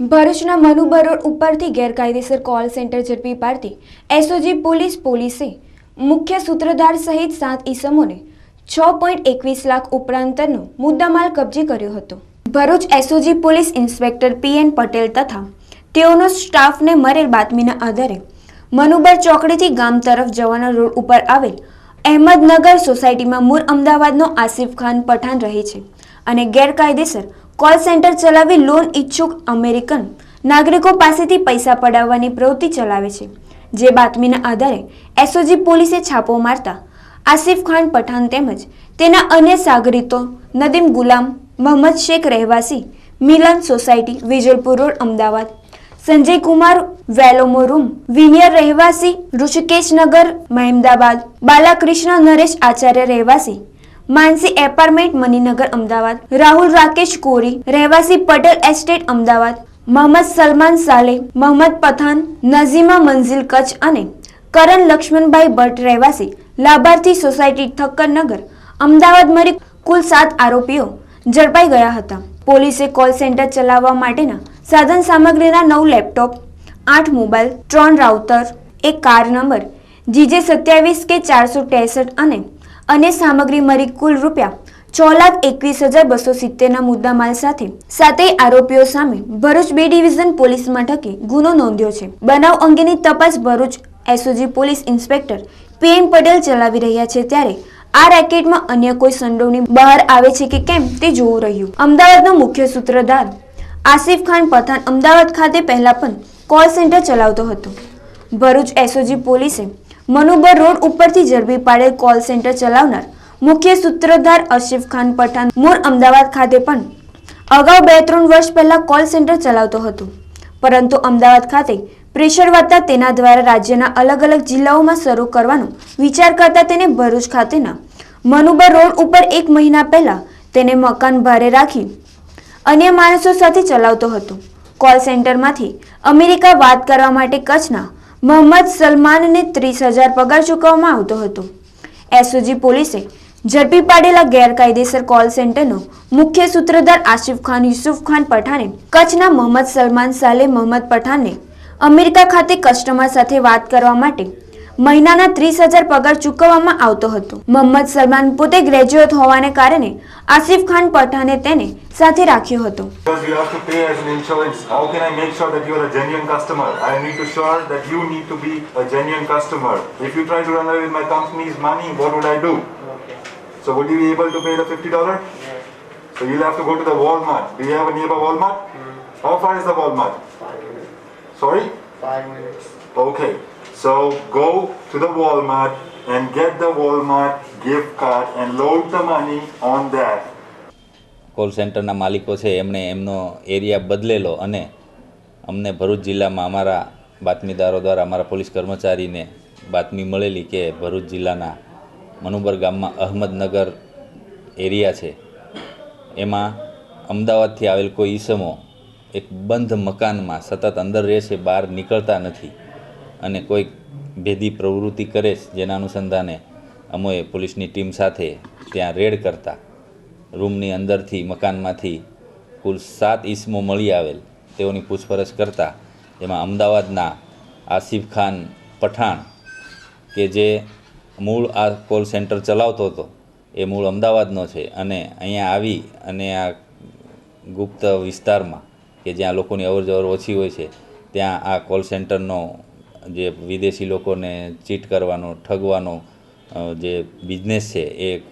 ભરૂચના મનુબર રોડ ઉપરથી ગેરકાયદેસર કોલ સેન્ટર ઝડપી પાડતી એસઓજી પોલીસ પોલીસે મુખ્ય સૂત્રધાર સહિત સાત ઈસમોને છ પોઈન્ટ એકવીસ લાખ ઉપરાંતનો મુદ્દામાલ કબજે કર્યો હતો. Bharuch SOG police inspector PN Patel તથા તેઓનો સ્ટાફને મળેલ બાતમીના આધારે મનુબર ચોકડીથી ગામ તરફ જવાના રોડ ઉપર આવેલ અહેમદનગર સોસાયટીમાં મૂળ અમદાવાદનો આસિફ ખાન પઠાણ રહે છે અને ગેરકાયદેસર કોલ સેન્ટર ચલાવી લોન ઈચ્છુક અમેરિકન નાગરિકો પાસેથી પૈસા પડાવવાની પ્રવૃત્તિ ચલાવે છે. જે બાતમીના આધારે એસઓજી પોલીસે છાપો મારતા આસિફ ખાન પઠાણ તેમજ તેના અન્ય સાગરીતો નદીમ ગુલામ મોહમ્મદ શેખ રહેવાસી મિલન સોસાયટી, વિજલપુર રોડ, અમદાવાદ. સંજય કુમાર વેલોમો રૂમ, વિનિયર રહેવાસી ઋષિકેશનગર, મહેમદાબાદ. બાલાકૃષ્ણ નરેશ આચાર્ય રહેવાસી માનસી એપાર્ટમેન્ટ મણિનગર અમદાવાદ. રાહુલ રાકેશ કોરી, રહેવાસી પટેલ એસ્ટેટ, અમદાવાદ. મોહમ્મદ સલમાન સાલે, મોહમ્મદ પઠાન નઝીમા મંઝિલ કચ્છ અને કરણ લક્ષ્મણભાઈ ભટ્ટ રહેવાસી. લાભાર્થી સોસાયટી ઠક્કરનગર. અમદાવાદ મળી કુલ સાત આરોપીઓ ઝડપાઈ ગયા હતા. પોલીસે કોલ સેન્ટર ચલાવવા માટેના સાધન સામગ્રીના નવ લેપટોપ, આઠ મોબાઈલ, ત્રણ રાઉટર, એક કાર નંબર, જીજે સત્યાવીસ કે ચારસો ત્રેસઠ અને સામગ્રી મળી કુલ રૂપિયા છ લાખ એકવીસ હજાર બસો સિત્તેરના મુદ્દામાલ સાથે. સાતેય આરોપીઓ સામે ભરૂચ બે ડિવિઝન પોલીસ મથકે ગુનો નોંધ્યો છે. બનાવ અંગેની તપાસ Bharuch SOG police inspector PM Patel ચલાવી રહ્યા છે ત્યારે આ રેકેટમાં અન્ય કોઈ સંડોવણી બહાર આવે છે કે કેમ તે જોવું રહ્યું. અમદાવાદનો મુખ્ય સૂત્રધાર આસિફ ખાન પઠાણ અમદાવાદ ખાતે પહેલા પણ કોલ સેન્ટર ચલાવતો હતો. ભરૂચ એસઓજી પોલીસે મનુબર રોડ ઉપરથી ઝડપી પાડેલ કોલ સેન્ટર ચલાવનાર મુખ્ય સૂત્રધાર અશિફ ખાન પઠાણ મૂળ અમદાવાદ ખાતે પણ અગાઉ બે ત્રણ વર્ષ પહેલા કોલ સેન્ટર ચલાવતો હતો. પરંતુ અમદાવાદ ખાતે પ્રેશર વધતા તેના દ્વારા રાજ્યના અલગ અલગ જિલ્લાઓમાં શરૂ કરવાનો વિચાર કરતા તેને ભરૂચ ખાતેના મનુબર રોડ ઉપર એક મહિના પહેલા તેને મકાન ભારે રાખી અન્ય માણસો સાથે ચલાવતો હતો. કોલ સેન્ટરમાંથી અમેરિકા વાત કરવા માટે કચ્છના મોહમ્મદ સલમાનને ત્રીસ હજાર પગાર ચૂકવવામાં આવતો હતો. એસઓજી પોલીસે ઝડપી પાડેલા ગેરકાયદેસર કોલ સેન્ટરનો મુખ્ય સૂત્રધાર આસિફ ખાન, યુસુફ ખાન પઠાણે કચ્છના મોહમ્મદ સલમાન, સાલે મોહમ્મદ પઠાણને અમેરિકા ખાતે કસ્ટમર સાથે વાત કરવા માટે મહિનાના ત્રીસ હજાર પગાર ચૂકવવામાં આવતો હતો મોહમ્મદ સલમાન પોતે ગ્રેજ્યુએટ હોવાને કારણે આસિફ ખાન પઠાણે તેને સાથે રાખ્યો હતો? So would you be able to pay the? So you'll have to go to the Walmart. Do you have a nearby Walmart? How far is the Walmart? Sorry? Five minutes. Okay. So, go to the Walmart and get the Walmart gift card and load the money on that. Call સેન્ટરના માલિકો છે, એમણે એમનો area બદલેલો અને અમને ભરૂચ જિલ્લામાં અમારા બાતમીદારો દ્વારા, અમારા પોલીસ કર્મચારીને બાતમી મળેલી કે ભરૂચ જિલ્લાના મનુબર ગામમાં અહમદનગર એરિયા છે એમાં અમદાવાદથી આવેલ કોઈ ઈસમો એક બંધ મકાનમાં સતત અંદર રહે છે બહાર નીકળતા નથી અને કોઈક ભેદી પ્રવૃત્તિ કરે છે જેના અનુસંધાને અમોએ પોલીસની ટીમ સાથે ત્યાં રેડ કરતા. રૂમની અંદરથી, મકાનમાંથી કુલ સાત ઈસમો મળી આવેલ. તેઓની પૂછપરછ કરતા એમાં અમદાવાદના આસિફ ખાન પઠાણ કે જે મૂળ આ કોલ સેન્ટર ચલાવતો હતો, એ મૂળ અમદાવાદનો છે અને અહીંયા આવી અને આ ગુપ્ત વિસ્તારમાં કે જ્યાં લોકોની અવરજવર ઓછી હોય છે, ત્યાં આ કોલ સેન્ટરનો જે વિદેશી લોકોને ચીટ કરવાનો, ઠગવાનો જે બિઝનેસ છે, એ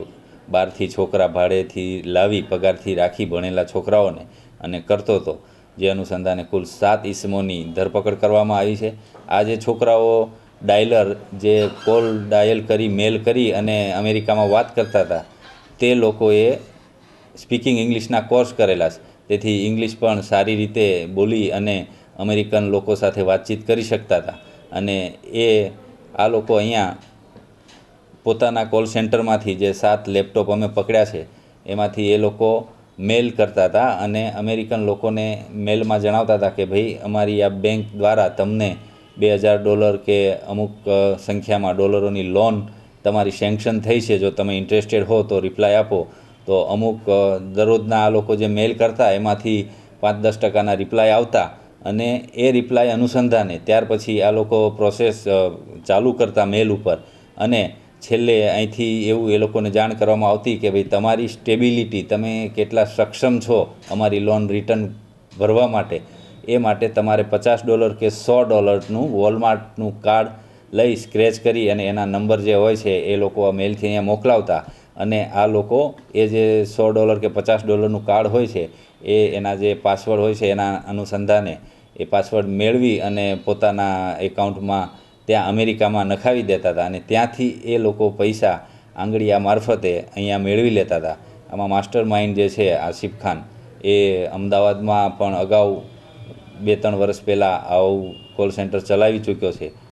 બહારથી છોકરા ભાડેથી લાવી, પગારથી રાખી ભણેલા છોકરાઓને અને કરતો હતો જે અનુસંધાને કુલ સાત ઈસમોની ધરપકડ કરવામાં આવી છે. આ જે છોકરાઓ ડાયલર, જે કોલ ડાયલ કરી, મેલ કરી અને અમેરિકામાં વાત કરતા હતા, તે લોકોએ સ્પીકિંગ ઇંગ્લિશના કોર્સ કરેલા છે. તેથી ઇંગ્લિશ પણ સારી રીતે બોલી અને અમેરિકન લોકો સાથે વાતચીત કરી શકતા હતા. અને એ આ લોકો અહીંયા પોતાના કોલ સેન્ટરમાંથી જે સાત લેપટોપ અમે પકડ્યા છે, એમાંથી એ લોકો મેલ કરતા હતા અને અમેરિકન લોકોને મેલમાં જણાવતા હતા કે ભાઈ, અમારી આ બેંક દ્વારા તમને બે હજાર ડોલર કે અમુક સંખ્યામાં ડોલરોની લોન તમારી સેન્કશન થઈ છે, જો તમે ઇન્ટરેસ્ટેડ હો તો રિપ્લાય આપો. તો અમુક દરરોજના આ લોકો જે મેલ કરતા, એમાંથી પાંચ દસ ટકાના રિપ્લાય આવતા અને એ રિપ્લાય અનુસંધાને. ત્યાર પછી આ લોકો પ્રોસેસ ચાલુ કરતા મેલ ઉપર. અને છેલ્લે અહીંથી એવું એ લોકોને જાણ કરવામાં આવતી કે ભાઈ તમારી સ્ટેબિલિટી તમે કેટલા સક્ષમ છો અમારી લોન રિટર્ન ભરવા માટે. એ માટે તમારે પચાસ ડોલર કે સો ડોલરનું વોલમાર્ટનું કાર્ડ લઈ સ્ક્રેચ કરી અને એના નંબર જે હોય છે એ લોકો આ મેલથી અહીંયા મોકલાવતા. અને આ લોકો એ જે સો ડોલર કે પચાસ ડોલરનું કાર્ડ હોય છે એ એના જે પાસવર્ડ હોય છે એના અનુસંધાને એ પાસવર્ડ મેળવી અને પોતાના એકાઉન્ટમાં ત્યાં અમેરિકામાં નખાવી દેતા હતા અને ત્યાંથી એ લોકો પૈસા આંગળીયા મારફતે અહીંયા મેળવી લેતા હતા. આમાં માસ્ટર માઇન્ડ જે છે આસિફ ખાન, એ અમદાવાદમાં પણ અગાઉ બે ત્રણ વર્ષ પહેલાં આવું કોલ સેન્ટર ચલાવી ચૂક્યો છે.